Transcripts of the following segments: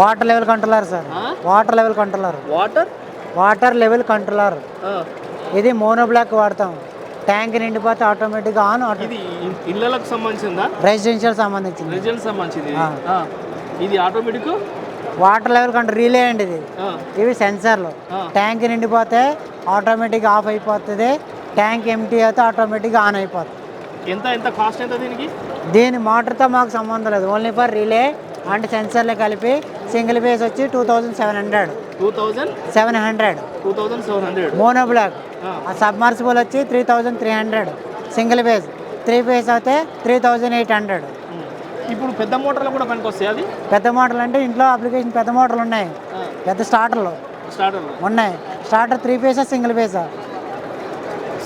Water level controller sir? Water level controller. Water? Water level controller. ఇది mono block వాడతాం. Tank నిండిపోతే ఆటోమేటిక్గా on ఇది ఇళ్ళలకు సంబంధించిందా? రెసిడెన్షియల్ సంబంధించింది. రిజల్ట్ సంబంధించింది. ఇది automatic? Water level control relay అండి ఇది. ఇవి సెన్సర్లు. ట్యాంక్ నిండిపోతే ఆటోమేటిక్గా ఆఫ్ అయిపోతుంది. ట్యాంక్ ఎంటీ అయితే ఆటోమేటిక్గా ఆన్ అయిపోతుంది. ఎంత ఎంత కాస్ట్ ఎంత దీనికి? దీని మోటార్తో మాకు సంబంధం లేదు. ఓన్లీ ఫర్ రిలే అండ్ సెన్సర్లు కలిపి సింగిల్ ఫేస్ వచ్చి two thousand seven hundred two thousand seven hundred two thousand seven hundred mono block submersible వచ్చి three thousand three hundred single phase three phase అయితే త్రీ థౌజండ్ ఎయిట్ హండ్రెడ్ ఇప్పుడు పెద్ద మోటార్లు కూడా పనికి వస్తాయి అది పెద్ద మోటార్లు అంటే ఇంట్లో అప్లికేషన్ పెద్ద మోటార్లు ఉన్నాయి. పెద్ద స్టార్టర్లు స్టార్టర్లో ఉన్నాయి. స్టార్టర్ త్రీ ఫేసా single ఫేసా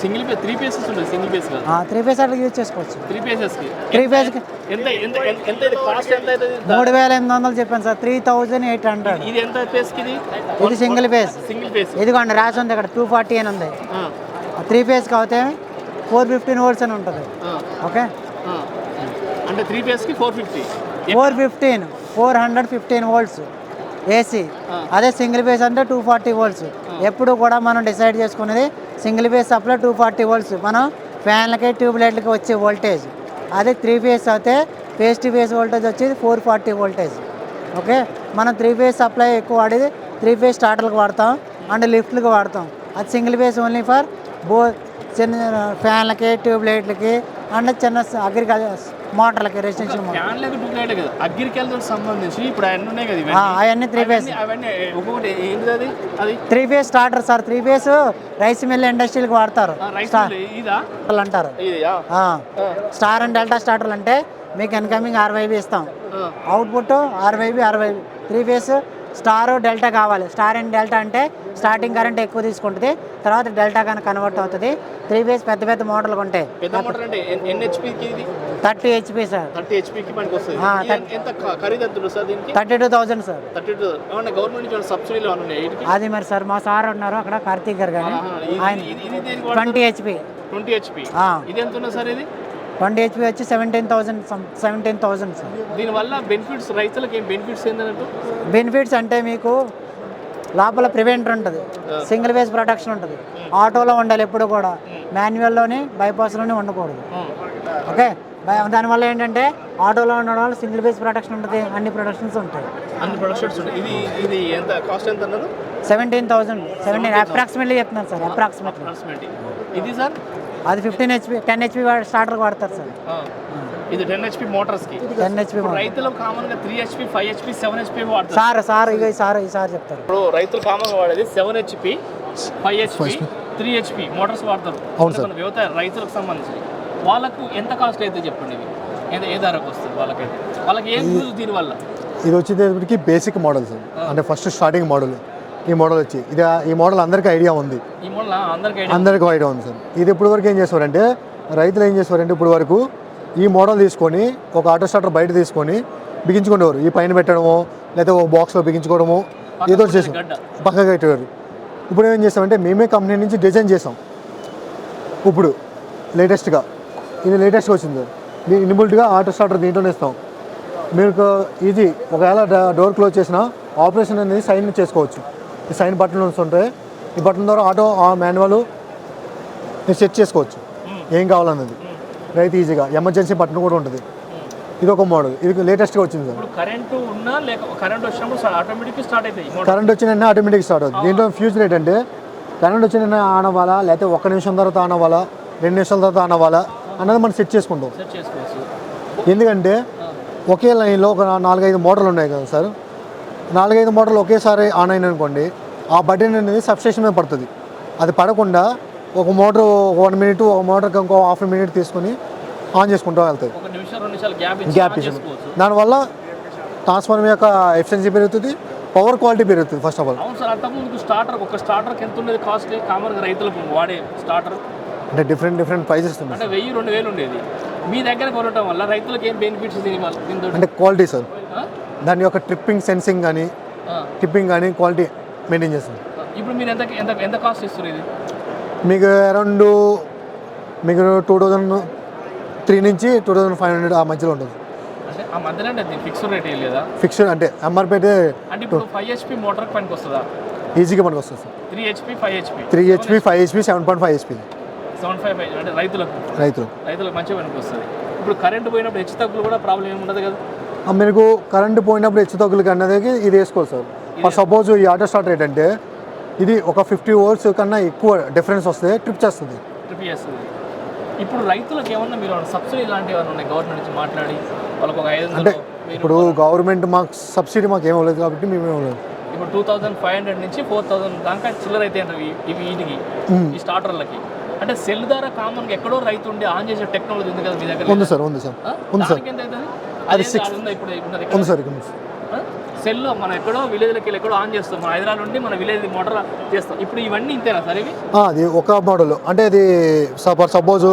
single phase three pieces single piece కాదు. త్రీ ఫేస్ అట్లా యూజ్ చేసుకోవచ్చు. త్రీ పీసెస్కి త్రీ ఫేస్కి ఎంత ఎంత ఎంత- ఎంత ఇది కాస్ట్ ఎంత అవుతుంది? మూడు వేల ఎనిమిది వందలు చెప్పాను sir. Three thousand eight hundred ఇది ఎంత పేస్కి ఇది? ఇది సింగిల్ ఫేస్ సింగిల్ పేస్ ఇదిగోండి రాసి ఉంది ఇక్కడ. టూ ఫార్టీ అని ఉంది. త్రీ ఫేస్కి అవుతే ఫోర్ ఫిఫ్టీన్ వోల్ట్స్ అని ఉంటుంది. ఓకే అంటే three పేస్కి four fifty four fifteen four hundred fifteen volts AC. అదే సింగిల్ ఫేస్ అంటే టూ ఫార్టీ వోల్ట్స్. ఎప్పుడు కూడా మనం డిసైడ్ చేసుకునేది single phase supply two forty volts. మనం ఫ్యాన్లకి ట్యూబ్ లైట్లకి వచ్చే వోల్టేజ్. అదే త్రీ ఫేస్ అయితే ఫేస్ టు ఫేస్ వోల్టేజ్ వచ్చేది ఫోర్ ఫార్టీ వోల్టేజ్. ఓకే? మనం త్రీ ఫేస్ సప్లై ఎక్కువ వాడేది త్రీ ఫేస్ స్టార్టర్లకు వాడతాం అండ్ లిఫ్ట్లకు వాడతాం. అది సింగిల్ ఫేస్ ఓన్లీ ఫర్ బో చిన్న ఫ్యాన్లకి ట్యూబ్ లైట్లకి అండ్ చిన్న అగ్రికల్చర్ మోటార్లకి రెసిడెన్షియల్ కదా. అగ్రికల్చర్ సంబంధించి ఇప్పుడు అవన్నీ ఉన్నాయి కదా. అవన్నీ త్రీ ఫేస్ అవన్నీ- అవన్నీ ఒక్కొక్కటి ఏంటిది అది? అది? Three phase starter sir three phase rice mill ఇండస్ట్రీలకు వాడతారు. అంటారు. స్టార్ అండ్ డెల్టా స్టార్టర్లు అంటే మీకు ఇన్కమింగ్ ఆర్వైబి ఇస్తాం. Output RYB RYB three phase star delta కావాలి. స్టార్ అండ్ డెల్టా అంటే స్టార్టింగ్ కరెంట్ ఎక్కువ తీసుకుంటుంది. తర్వాత డెల్టా కానీ కన్వర్ట్ అవుతుంది. త్రీ ఫేస్ పెద్ద పెద్ద మోటార్లు ఉంటాయి. Thirty HP sir. Thirty హెచ్పికి thirty two thousand sir thirty two government సబ్సిడీలు అది మరి సార్ మా సార్ ఉన్నారు అక్కడ కార్తీక్ గారు కానీ ఆయన. Twenty HP twenty HP. ఇది ఎంత ఉన్నది సార్ ఇది? ట్వంటీ హెచ్పి వచ్చి seventeen thousand seventeen thousand sir. దీనివల్ల బెనిఫిట్స్ రైతులకు ఏం బెనిఫిట్స్ ఏంటన్నట్టు బెనిఫిట్స్ అంటే మీకు లోపల ప్రివెంటర్ ఉంటుంది సింగిల్ వేస్ ప్రొటెక్షన్ ఉంటుంది. ఆటోలో ఉండాలి ఎప్పుడు కూడా మాన్యువల్లోని బైపాస్లోనే ఉండకూడదు. ఓకే? దానివల్ల ఏంటంటే ఆటోలో ఉండడం వల్ల సింగిల్ వేస్ ప్రొటెక్షన్ ఉంటుంది అన్ని ప్రొటెక్షన్స్ ఉంటాయి. అన్ని ప్రొడక్షన్స్ ఇది ఇది ఎంత కాస్ట్ ఎంత అన్నారు సెవెంటీన్ థౌసండ్ సెవెంటీన్ అప్రాక్సిమేట్లీ చెప్తున్నారు సార్ అప్రాక్సిమేట్లీ. ఇది సార్? అది fifteen HP ten HP starter వాడతారు సార్. ఇది టెన్ హెచ్పి మోటార్స్కి టెన్ హెచ్పి రైతులు కామన్గా three HP five HP seven HP వాడతారు. సార్ సార్ ఇక సార్ ఈ సార్ చెప్తారు. ఇప్పుడు రైతులు కామన్గా వాడేది seven HP five HP three HP motors వాడతారు. మన వ్యవసాయ రైతులకు సంబంధించి వాళ్ళకు ఎంత కాస్ట్ అయితే చెప్పండి ఇవి? ఏ- ఏ ధరకు వస్తుంది వాళ్ళకైతే? వాళ్ళకి ఏం యూజ్ దీనివల్ల? ఇది వచ్చేటప్పటికి బేసిక్ మోడల్ సార్. అంటే ఫస్ట్ స్టార్టింగ్ మోడల్ ఈ మోడల్ వచ్చి. ఇది ఈ మోడల్ అందరికీ ఐడియా ఉంది. అందరికీ ఐడియా ఉంది సార్. ఇది ఇప్పుడు వరకు ఏం చేస్తారంటే రైతులు ఏం చేస్తారంటే ఇప్పుడు వరకు ఈ మోడల్ తీసుకొని ఒక ఆటో స్టార్టర్ బయట తీసుకొని బిగించుకునేవారు. ఈ పైన పెట్టడము లేదా ఒక బాక్స్లో బిగించుకోవడము ఏదో చేసాం పక్కగా పెట్టేవారు. ఇప్పుడు ఏం చేస్తామంటే మేమే కంపెనీ నుంచి డిజైన్ చేసాం. ఇప్పుడు లేటెస్ట్గా. ఇది లేటెస్ట్గా వచ్చింది సార్. దీని ఇనిబుల్ట్గా ఆటో స్టార్టర్ దీంట్లోనే ఇస్తాం. మీకు ఈజీ ఒకవేళ డోర్ క్లోజ్ చేసినా ఆపరేషన్ అనేది సైన్ చేసుకోవచ్చు. ఈ సైన్ బటన్స్ ఉంటాయి. ఈ బటన్ ద్వారా ఆటో ఆ మాన్యువల్ మీరు సెట్ చేసుకోవచ్చు. ఏం కావాలన్నది. రైతు ఈజీగా. ఎమర్జెన్సీ బటన్ కూడా ఉంటుంది. ఇది ఒక మోడల్. ఇది లేటెస్ట్గా వచ్చింది సార్. కరెంటు ఉన్నా లేక కరెంట్ వచ్చినప్పుడు ఆటోమేటిక్ స్టార్ట్ అవుతాయి మోటార్ కరెంట్ వచ్చిన ఆటోమేటిక్ స్టార్ట్ అవుతుంది. దీంట్లో ఫ్యూచర్ ఏంటంటే కరెంట్ వచ్చిన వెంటనే ఆన్ అవ్వాలా లేకపోతే ఒక్క నిమిషం తర్వాత ఆన్ అవ్వాలా రెండు నిమిషాల తర్వాత ఆన్ అవ్వాలా అన్నది మనం సెట్ చేసుకుంటాం. ఎందుకంటే ఒకే లైన్లో ఒక నాలుగైదు మోటార్లు ఉన్నాయి కదా సార్. నాలుగైదు మోటార్లు ఒకేసారి ఆన్ అయిన అనుకోండి ఆ బటన్ అనేది సబ్స్టేషన్ మీద పడుతుంది. అది పడకుండా ఒక మోటార్ వన్ మినిట్ ఒక మోటార్కి ఇంకో హాఫ్ మినిట్ తీసుకొని ఆన్ చేసుకుంటూ వెళ్తుంది గ్యాప్ గ్యాప్ ఇచ్చి. ఇచ్చింది దానివల్ల ట్రాన్స్ఫార్మర్ యొక్క ఎఫిషియన్సీ పెరుగుతుంది పవర్ క్వాలిటీ పెరుగుతుంది ఫస్ట్ ఆఫ్ ఆల్. అవును సార్ అంతకుముందు స్టార్టర్ ఒక స్టార్టర్కి ఎంత ఉండేది కాస్ట్? కామన్గా రైతులకు వాడే స్టార్టర్. అంటే డిఫరెంట్ డిఫరెంట్ ప్రైజెస్ ఉన్నాయి అంటే వెయ్యి రెండు వేలు ఉండేది. మీ దగ్గర కొనటం వల్ల రైతులకు ఏం బెనిఫిట్స్ అంటే క్వాలిటీ సార్. దాని యొక్క ట్రిప్పింగ్ సెన్సింగ్ కానీ టిప్పింగ్ కానీ క్వాలిటీ మెయింటైన్ చేస్తాం ఇప్పుడు మీరు ఎంత ఎంత ఎంత కాస్ట్ ఇస్తారు ఇది? మీకు అరౌండ్ మీకు టూ థౌజండ్ త్రీ నుంచి టూ థౌజండ్ ఫైవ్ హండ్రెడ్ ఆ మధ్యలో ఉంటుంది. అంటే ఆ మధ్యలో అంటే ఫిక్స్డ్ రేట్ లేదా? ఫిక్స్డ్ అంటే ఎంఆర్పీ అయితే అంటే ఇప్పుడు ఫైవ్ హెచ్పి మోటార్ పనికి వస్తుందా? ఈజీగా మనకు వస్తుంది sir. Three HP five HP three HP five HP seven point five HP seven five అంటే రైతులకు. రైతులు రైతులకు మంచిగా పనికి వస్తుంది. ఇప్పుడు కరెంట్ పోయినప్పుడు హెచ్చు తగ్గులు కూడా ప్రాబ్లం ఏమి ఉండదు కదా. మీకు కరెంటు పోయినప్పుడు హెచ్చు తగ్గులకి అన్నది ఇది వేసుకోవాలి సార్. ఫర్ సపోజ్ ఈ ఆటో స్టార్ట్ రేట్ అంటే ఇది ఒక ఫిఫ్టీ ఓవర్స్ కన్నా ఎక్కువ డిఫరెన్స్ వస్తే ట్రిప్ చేస్తుంది. ట్రిప్ చేస్తుంది. ఇప్పుడు రైతులకు ఏమన్నా మీరు సబ్సిడీ లాంటివి ఏమైనా ఉన్నాయి? గవర్నమెంట్ నుంచి మాట్లాడి వాళ్ళకి ఒక ఐదు అంటే ఇప్పుడు గవర్నమెంట్ మాకు సబ్సిడీ మాకు ఏం ఇవ్వలేదు కాబట్టి మేము ఇవ్వలేదు ఇప్పుడు టూ థౌసండ్ ఫైవ్ హండ్రెడ్ నుంచి ఫోర్ థౌసండ్ దాకా చిల్లర అయితే ఇవి వీటికి ఈ స్టార్టర్లకి అంటే సెల్ ద్వారా కామన్గా ఎక్కడో రైతు ఉండి ఆన్ చేసే టెక్నాలజీ ఉంది కదా మీ దగ్గర ఉంది సార్ ఉంది సార్? ఉంది సార్. అది ఉందా ఇప్పుడు ఉన్నది ఇక్కడ ఉంది సార్ ఇక్కడ ఉంది. సార్. సెల్లో మనం ఎక్కడో విలేజ్లకి వెళ్ళి ఎక్కడో ఆన్ చేస్తాం. మన హైదరాబాద్ నుండి మన విలేజ్ మోటార్ చేస్తాం. ఇప్పుడు ఇవన్నీ ఇంతేనా సార్ ఇవి? అది ఒక మోడల్ అంటే అది ఫర్ సపోజ్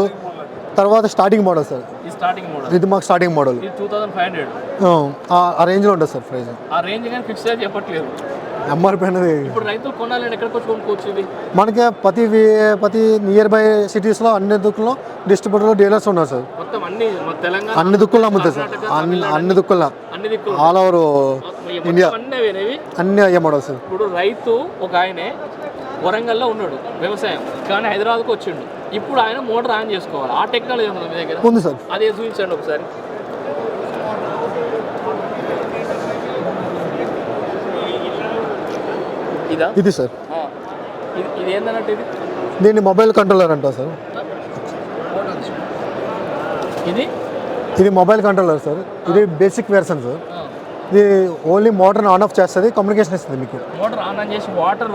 తర్వాత స్టార్టింగ్ మోడల్ సార్. ఈ స్టార్టింగ్ మోడల్ ఇది మాకు starting model two thousand five hundred ఆ రేంజ్లో ఉంటుంది సార్ ప్రైస్. ఆ రేంజ్ కానీ ఫిక్స్గా చెప్పట్లేదు. ఎంఆర్పి అనేది ఇప్పుడు రైతులు కొనాలని ఎక్కడికి వచ్చి కొనుక్కోవచ్చు ఇది మనకి ప్రతి ప్రతి నియర్ బై సిటీస్లో అన్ని దుక్కుల్లో డిస్ట్రిబ్యూటర్లు డీలర్స్ ఉన్నారు సార్. మొత్తం అన్ని మన తెలంగాణ అన్ని దుక్కుల్లో అమ్ముతాయి సార్. అన్ని అన్ని దుక్కుల్లో. అన్ని దిక్కులు ఆల్ ఓవర్ ఇండియా అన్నీ అవేనేవి అన్ని అయ్యే మోడల్స్ ఇప్పుడు రైతు ఒక ఆయనే వరంగల్లో ఉన్నాడు వ్యవసాయం. కానీ హైదరాబాద్కి వచ్చిండు. ఇప్పుడు ఆయన మోటార్ ఆన్ చేసుకోవాలి. ఆ టెక్నాలజీ ఉంది మీ దగ్గర? ఉంది సార్. అదే చూపించండి ఒకసారి. ఇదా? ఇది సార్. ఇది ఇది ఏందన్నట్టు ఇది? దీన్ని మొబైల్ కంట్రోలర్ అంటారు సార్. ఇది? ఇది మొబైల్ కంట్రోలర్ సార్. ఇది బేసిక్ వెర్షన్ సార్. ఇది ఓన్లీ మోటార్ని ఆన్ ఆఫ్ చేస్తుంది కమ్యూనికేషన్ ఇస్తుంది మీకు. మోటార్ ఆన్ ఆన్ చేసి వాటర్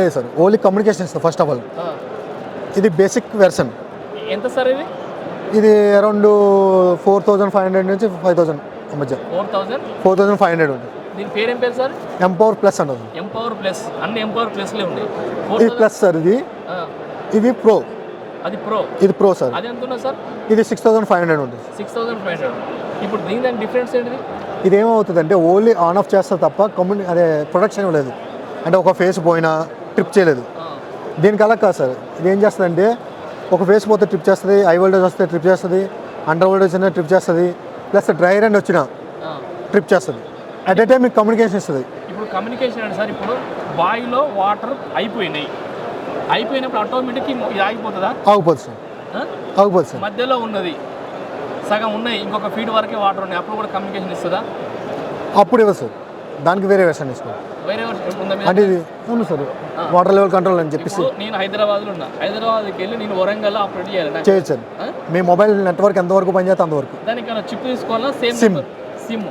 లేదు సార్. ఓన్లీ కమ్యూనికేషన్ ఇస్తుంది ఫస్ట్ ఆఫ్ ఆల్ ఇది బేసిక్ వెర్షన్. ఎంత సార్ ఇది? ఇది around four thousand five hundred నుంచి ఫైవ్ థౌజండ్ మధ్య. Four thousand? ఫైవ్ హండ్రెడ్ ఉంటుంది దీని పేరు పేరు సార్? ఎంపవర్ ప్లస్ అంటుంది ఎంపవర్ ప్లస్ అన్ని ఎంపవర్ ప్లస్లే ఉన్నాయి. ఇది ప్లస్ సార్ ఇది. ఇది ప్రో అది ప్రో ఇది ప్రో సార్. అది ఎంత ఉన్నా సార్? ఇది సిక్స్ థౌసండ్ ఫైవ్ హండ్రెడ్ ఉంటుంది సిక్స్ థౌసండ్ ఫైవ్ హండ్రెడ్ ఇప్పుడు దీని దాని డిఫరెన్స్ ఏంటిది? ఇది ఏమవుతుంది అంటే ఓన్లీ ఆన్ ఆఫ్ చేస్తే తప్ప కమ్యూని అదే ప్రొడక్షన్ లేదు. అంటే ఒక ఫేస్ పోయినా ట్రిప్ చేయలేదు. దీనికి అలా కాదు సార్. ఇది ఏం చేస్తుంది ఒక ఫేస్ పోతే ట్రిప్ చేస్తుంది హై వోల్టేజ్ వస్తే ట్రిప్ చేస్తుంది అండర్ వోల్టేజ్ అయినా ట్రిప్ చేస్తుంది ప్లస్ డ్రై రన్ వచ్చిన. ట్రిప్ చేస్తుంది. అట్ ఏ టైం మీకు కమ్యూనికేషన్ ఇస్తుంది. ఇప్పుడు కమ్యూనికేషన్ అంటే సార్ ఇప్పుడు బావిలో వాటర్ అయిపోయినాయి. అయిపోయినప్పుడు ఆటోమేటిక్ ఇది ఆగిపోతుందా? ఆగిపోతుంది సార్? ఆగిపోతుంది సార్. మధ్యలో ఉన్నది. సగం ఉన్నాయి ఇంకొక ఫీట్ వరకే వాటర్ ఉన్నాయి. అప్పుడు కూడా కమ్యూనికేషన్ ఇస్తుందా? అప్పుడు ఇవ్వదు సార్. దానికి వేరే వెర్షన్ ఇస్తుంది వేరే ఉందా మీ అంటే ఇది అవును సార్. వాటర్ లెవెల్ కంట్రోల్ అని చెప్పేసి. ఇప్పుడు నేను హైదరాబాద్లో ఉన్నా. హైదరాబాద్కి వెళ్ళి నేను వరంగల్ ఆపరేట్ చేయాలి నాకు. చేయొచ్చు సార్. ఆ? మీ మొబైల్ నెట్వర్క్ ఎంతవరకు పనిచేస్తే అంతవరకు. దానికి చిప్ తీసుకోవాలా? Same sim. సిమ్.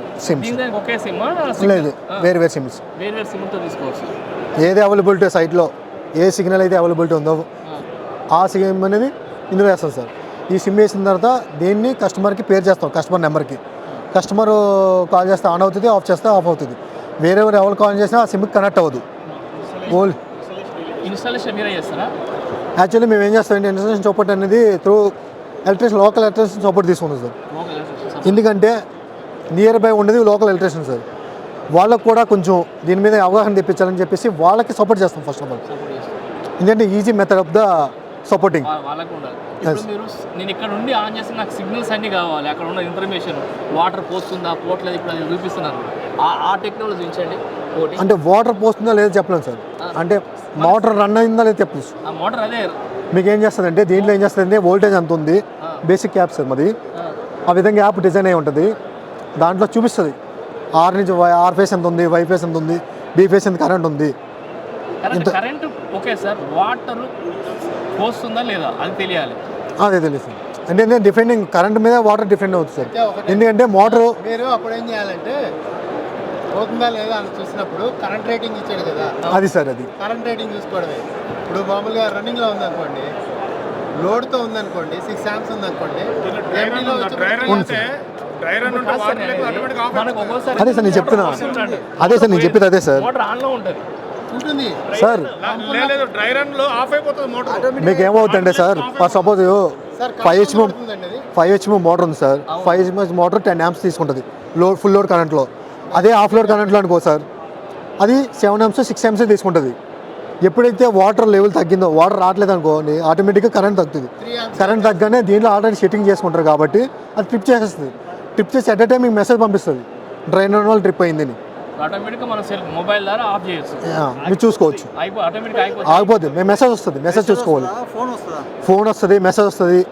ఒకే సిమ్ లేదు వేరే వేరే సిమ్స్. వేరు వేరు సిమ్తో తీసుకోవచ్చు. ఏది అవైలబిలిటీ సైట్లో ఏ సిగ్నల్ అయితే అవైలబిలిటీ ఉందో ఆ. ఆ సిమ్ అనేది ఇందులో వేస్తాం సార్. ఈ సిమ్ వేసిన తర్వాత దీన్ని కస్టమర్కి పేరు చేస్తాం కస్టమర్ నెంబర్కి. కస్టమర్ కాల్ చేస్తే ఆన్ అవుతుంది ఆఫ్ చేస్తే ఆఫ్ అవుతుంది. వేరే ఎవరు ఎవరు కాల్ చేసినా ఆ సిమ్కి కనెక్ట్ అవ్వదు. ఓల్ ఇన్స్టాలేషన్ మీరే చేస్తారా? యాక్చువల్లీ మేము ఏం చేస్తామంటే ఇన్స్టలేషన్ సపోర్ట్ అనేది through electrician local electrician support తీసుకుంటాం సార్. ఎందుకంటే నియర్ బై ఉండేది లోకల్ ఎలక్ట్రిషన్ సార్ వాళ్ళకు కూడా కొంచెం దీని మీద అవగాహన తెప్పించాలని చెప్పేసి వాళ్ళకి సపోర్ట్ చేస్తాం ఫస్ట్ ఆఫ్ ఆల్ ఎందుకంటే easy method of the supporting మీరు నేను ఇక్కడ ఆన్ చేస్తే నాకు సిగ్నల్స్ అన్నీ కావాలి. అక్కడ ఉన్న ఇన్ఫర్మేషన్ వాటర్ పోస్తుందా పోట్లేదు ఇప్పుడు అది ఆ టెక్నాలజీ ఉంచండి. అంటే వాటర్ పోస్తుందా లేదో చెప్పలేము సార్ అంటే మోటార్ రన్ అయిందా లేదో చెప్పలేదు మోటార్ అదే. మీకు ఏం చేస్తుందంటే దీంట్లో ఏం చేస్తుందంటే వోల్టేజ్ ఎంత ఉంది? బేసిక్ యాప్ సార్ మాది. ఆ. విధంగా యాప్ డిజైన్ అయి ఉంటుంది. దాంట్లో చూపిస్తుంది. ఆర్ నుంచి వై ఆర్ ఫేస్ ఎంత ఉంది వై ఫేస్ ఎంత ఉంది బీ ఫేస్ ఎంత కరెంట్ ఉంది. కరెంట్ ఓకే సార్ వాటర్ పోస్తుందా లేదా? అది తెలియాలి. అదే తెలుసు అంటే డిఫెండింగ్ కరెంట్ మీద వాటర్ డిఫెండ్ అవుతుంది సార్ ఎందుకంటే మోటార్ మీరు అప్పుడు ఏం చేయాలంటే పోతుందా లేదా అని చూసినప్పుడు కరెంట్ రేటింగ్ ఇచ్చాడు కదా. అది సార్ అది. కరెంట్ రేటింగ్ చూసుకోవడమే. ఇప్పుడు మామూలుగా రన్నింగ్లో ఉందనుకోండి లోడ్తో ఉందనుకోండి సిక్స్ శాంప్స్ ఉందనుకోండి అదే సార్ నేను చెప్తున్నా. అదే సార్ నేను చెప్పేది అదే సార్. సార్ లేదు డ్రై రన్లో ఆఫ్ అయిపోతుంది మోటార్. మీకు ఏమవుతుందంటే sir? For suppose five HM five HM motor ఉంది sir. Five HM motor ten amps తీసుకుంటుంది. లోడ్ ఫుల్ లోడ్ కరెంట్లో. అదే హాఫ్ లోడ్ కరెంట్లో అనుకో సార్. అది సెవెన్ ఎంస్ సిక్స్ ఎంస్ తీసుకుంటుంది. ఎప్పుడైతే వాటర్ లెవెల్ తగ్గిందో వాటర్ రావట్లేదు అనుకోండి ఆటోమేటిక్గా కరెంట్ తగ్గుతుంది. కరెంట్ తగ్గగానే దీంట్లో ఆల్రెడీ సెట్టింగ్ చేసుకుంటారు కాబట్టి అది ట్రిప్ చేసేస్తుంది. ట్రిప్ చేసి అట్ ఎ టైం మీకు మెసేజ్ పంపిస్తుంది. డ్రైన్ వల్ల ట్రిప్ అయిందని. ఆటోమేటిక్గా మన సెల్ మొబైల్ ద్వారా ఆఫ్ చేయొచ్చు. ఆ, మీరు చూసుకోవచ్చు. ఆగిపోతుంది మేము మెసేజ్ వస్తుంది. మెసేజ్ చూసుకోవాలి. ఫోన్ వస్తుంది? మెసేజ్ వస్తుంది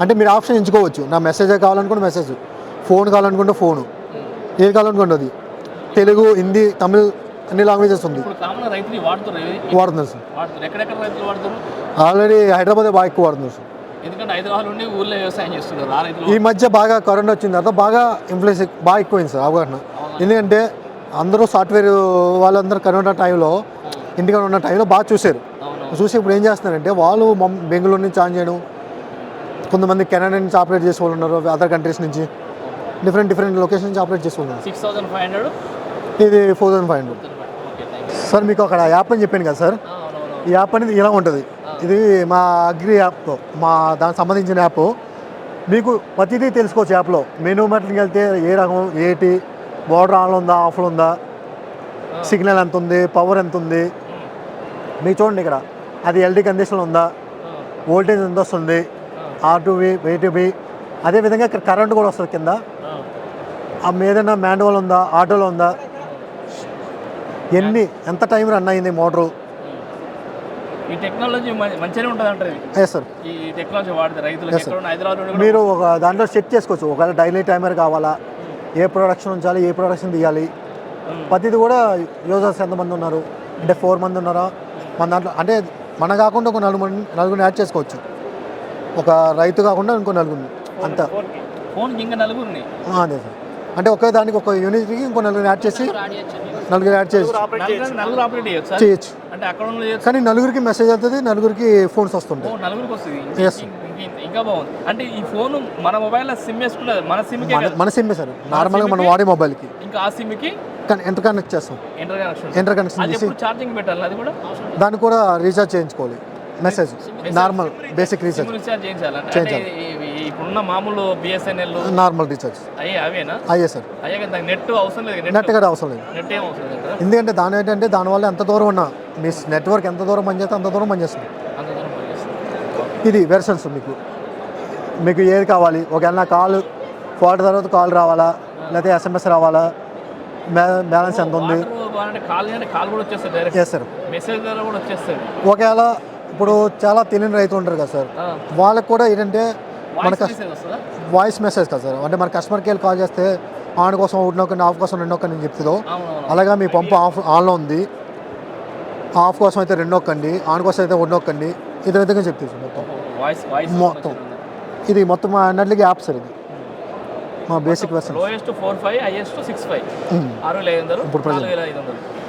అంటే మీరు ఆప్షన్ ఎంచుకోవచ్చు. నా మెసేజ్ కావాలనుకుంటే మెసేజ్ ఫోన్ కావాలనుకుంటే ఫోను ఏది కావాలనుకుంటే అది. తెలుగు హిందీ తమిళ్ అన్ని లాంగ్వేజెస్ ఉంది. వాడుతున్నారు సార్ ఆల్రెడీ హైదరాబాద్ బాగా ఎక్కువ వాడుతున్నారు సార్ ఎందుకంటే హైదరాబాద్ ఊళ్ళో వ్యవసాయం చేస్తున్నారు. ఆ రైతులు ఈ మధ్య బాగా కరోనా వచ్చిన తర్వాత బాగా ఇన్ఫ్లుయెన్స్ బాగా ఎక్కువైంది సార్ అవగాహన. ఎందుకంటే అందరూ సాఫ్ట్వేర్ వాళ్ళందరూ కరోనా టైంలో ఇంటికాడ ఉన్న టైంలో బాగా చూశారు. చూసి ఇప్పుడు ఏం చేస్తున్నారంటే వాళ్ళు బెంగళూరు నుంచి ఆన్ చేయడం కొంతమంది కెనడా నుంచి ఆపరేట్ చేసే వాళ్ళు ఉన్నారు అదర్ కంట్రీస్ నుంచి. డిఫరెంట్ డిఫరెంట్ లొకేషన్ నుంచి ఆపరేట్ చేసే వాళ్ళు ఉన్నారు. సిక్స్ థౌసండ్ ఫైవ్ హండ్రెడ్ ఇది four thousand five hundred sir మీకు అక్కడ యాప్ అని చెప్పాను కదా సార్. ఈ యాప్ అనేది ఇలా ఉంటుంది. ఇది మా అగ్రి యాప్ మా దానికి సంబంధించిన యాప్. మీకు ప్రతిదీ తెలుసుకోవచ్చు యాప్లో మెనూ మెట్లకి వెళ్తే ఏ రకం ఏంటి బోర్డర్ ఆన్లో ఉందా ఆఫ్లో ఉందా సిగ్నల్ ఎంత ఉంది పవర్ ఎంత ఉంది. మీకు చూడండి ఇక్కడ. అది ఎల్డీ కండిషన్లో ఉందా వోల్టేజ్ ఎంత వస్తుంది R to B Y to B అదేవిధంగా ఇక్కడ కరెంట్ కూడా వస్తుంది కింద. ఆ. ఏదైనా మాన్యువల్ ఉందా ఆటోలో ఉందా? ఎన్ని ఎంత టైం రన్ అయింది మోటరు? ఈ టెక్నాలజీ మంచిగానే ఉంటుంది అంటారు ఎస్ సార్ ఈ టెక్నాలజీ వాడితే హైదరాబాద్ మీరు ఒక దాంట్లో సెట్ చేసుకోవచ్చు. ఒకవేళ డైలీ టైమర్ కావాలా ఏ ప్రొడక్షన్ ఉంచాలి ఏ ప్రొడక్షన్ తీయాలి. ప్రతిది కూడా యూజర్స్ ఎంతమంది ఉన్నారు? అంటే ఫోర్ మంది ఉన్నారా? మన దాంట్లో అంటే మన కాకుండా ఒక నలుగురు నలుగురిని యాడ్ చేసుకోవచ్చు. ఒక రైతు కాకుండా ఇంకో నలుగురిని అంత. ఫోన్కి ఇంకా నలుగురిని? ఆ, అదే సార్ అంటే ఒకే దానికి ఒక యూనిట్కి ఇంకో నలుగురిని యాడ్ చేసి నలుగురు యాడ్ చేయొచ్చు. సార్? చేయొచ్చు. అంటే అక్కడ ఉన్న చేయొచ్చు? కానీ నలుగురికి మెసేజ్ అవుతుంది నలుగురికి ఫోన్స్ ఓ, వస్తుంటాయి. ఇంక- బాగుంది. అంటే ఈ ఫోన్ మన మొబైల్లో సిమ్ వేసుకున్నది మన సిమ్కే మన సిమ్మే సార్. నార్మల్గా మనం వాడే మొబైల్కి ఇంకా ఆ సిమ్కి కానీ ఎంటర్ కనెక్ట్ చేస్తాం? ఇంటర్ కనెక్షన్ ఎంటర్ కనెక్షన్ చేసి ఛార్జింగ్ పెట్టాలి అది కూడా? దాన్ని కూడా రీఛార్జ్ చేయించుకోవాలి. Message normal basic recharge sim చేయించాలి? ఇప్పుడున్న మామూలు బిఎస్ఎన్ఎల్ నార్మల్ రీఛార్జ్ అయ్యే అవేనా? అయ్యే సార్. అయ్యే నెట్ అవసరం లేదు నెట్ కూడా అవసరం లేదు. నెట్ ఏం అవసరం లేదు ఎందుకంటే దాని ఏంటంటే దానివల్ల ఎంత దూరం ఉన్నా మీ నెట్వర్క్ ఎంత దూరం పనిచేస్తే అంత దూరం పనిచేస్తుంది. అంత దూరం పనిచేస్తుంది. ఇది వెర్షన్స్ మీకు. మీకు ఏది కావాలి? ఒకవేళ నా కాల్ ఫార్టీ తర్వాత కాల్ రావాలా? లేకపోతే ఎస్ఎంఎస్ రావాలా? బ్యా- బ్యాలెన్స్ ఎంత ఉంది? వచ్చేస్తుంది ఒకవేళ ఇప్పుడు చాలా తెలియని రైతులు ఉంటారు కదా సార్ వాళ్ళకి కూడా ఏంటంటే మన వాయిస్ మెసేజ్ వస్తుందా? వాయిస్ మెసేజ్ కదా సార్. అంటే మన కస్టమర్కి వెళ్ళి కాల్ చేస్తే ఆన్ కోసం ఒకటి ఆఫ్ కోసం రెండు నొక్కండి అని చెప్తుందో? అలాగా మీ పంపు ఆఫ్ ఆన్లో ఉంది. ఆఫ్ కోసం అయితే రెండు నొక్కండి ఆన్ కోసం అయితే ఒకటి నొక్కండి ఇదే విధంగా చెప్తుంది సార్ మొత్తం. మొత్తం. ఇది మొత్తం అన్నిటికీ యాప్ సార్ ఇది. మా basic version lowest four five highest six five ఆరు వేల ఐదు వందలు ఇప్పుడు ఐదు వందలు. సార్